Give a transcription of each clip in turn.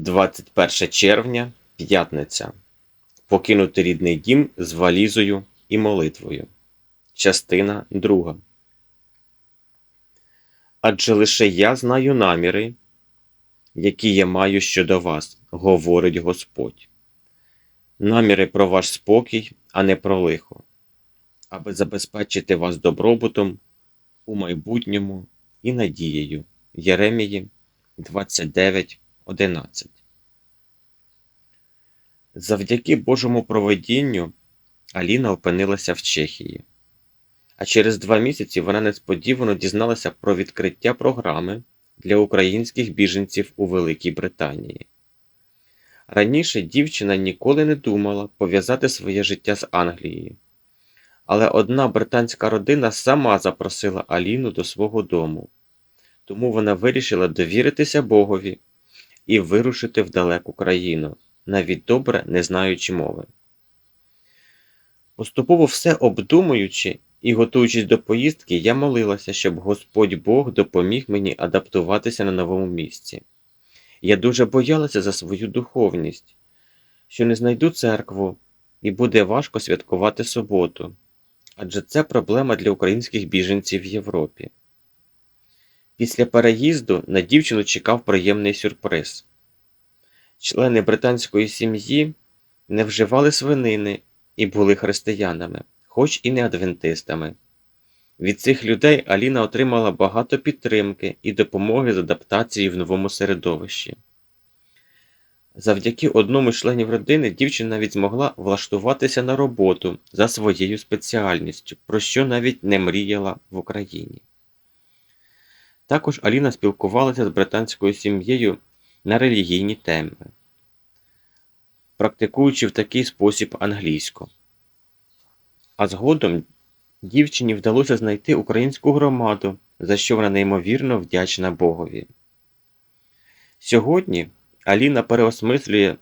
21 червня, п'ятниця. Покинути рідний дім з валізою і молитвою. Частина 2. Адже лише я знаю наміри, які я маю щодо вас, говорить Господь. Наміри про ваш спокій, а не про лихо, аби забезпечити вас добробутом у майбутньому і надією. Єремії 29.11 Завдяки Божому проведінню Аліна опинилася в Чехії. А через два місяці вона несподівано дізналася про відкриття програми для українських біженців у Великій Британії. Раніше дівчина ніколи не думала пов'язати своє життя з Англією. Але одна британська родина сама запросила Аліну до свого дому, тому вона вирішила довіритися Богові і вирушити в далеку країну, навіть добре не знаючи мови. Поступово все обдумуючи і готуючись до поїздки, я молилася, щоб Господь Бог допоміг мені адаптуватися на новому місці. Я дуже боялася за свою духовність, що не знайду церкву і буде важко святкувати суботу, адже це проблема для українських біженців в Європі. Після переїзду на дівчину чекав приємний сюрприз. Члени британської сім'ї не вживали свинини і були християнами, хоч і не адвентистами. Від цих людей Аліна отримала багато підтримки і допомоги з адаптацією в новому середовищі. Завдяки одному з членів родини дівчина навіть змогла влаштуватися на роботу за своєю спеціальністю, про що навіть не мріяла в Україні. Також Аліна спілкувалася з британською сім'єю на релігійні теми, практикуючи в такий спосіб англійську. А згодом дівчині вдалося знайти українську громаду, за що вона неймовірно вдячна Богові. Сьогодні Аліна переосмислює,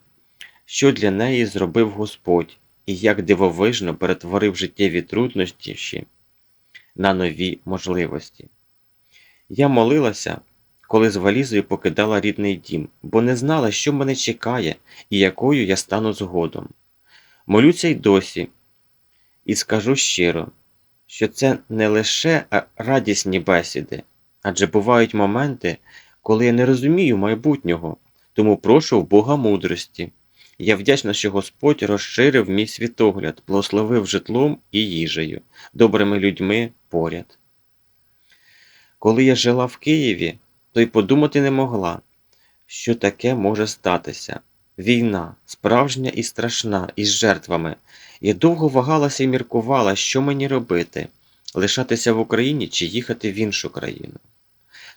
що для неї зробив Господь і як дивовижно перетворив життєві труднощі на нові можливості. Я молилася, коли з валізою покидала рідний дім, бо не знала, що мене чекає і якою я стану згодом. Молюся й досі, і скажу щиро, що це не лише радісні бесіди, адже бувають моменти, коли я не розумію майбутнього, тому прошу в Бога мудрості. Я вдячна, що Господь розширив мій світогляд, благословив житлом і їжею, добрими людьми поряд. Коли я жила в Києві, то й подумати не могла, що таке може статися. Війна, справжня і страшна, із жертвами. Я довго вагалася і міркувала, що мені робити лишатися в Україні чи їхати в іншу країну.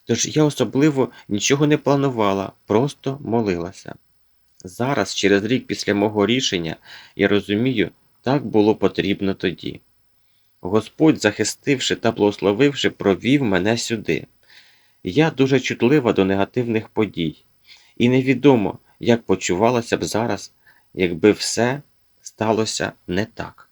Тож я особливо нічого не планувала, просто молилася. Зараз, через рік після мого рішення, я розумію, так було потрібно тоді. Господь, захистивши та благословивши, провів мене сюди. Я дуже чутлива до негативних подій, і невідомо, як почувалася б зараз, якби все сталося не так.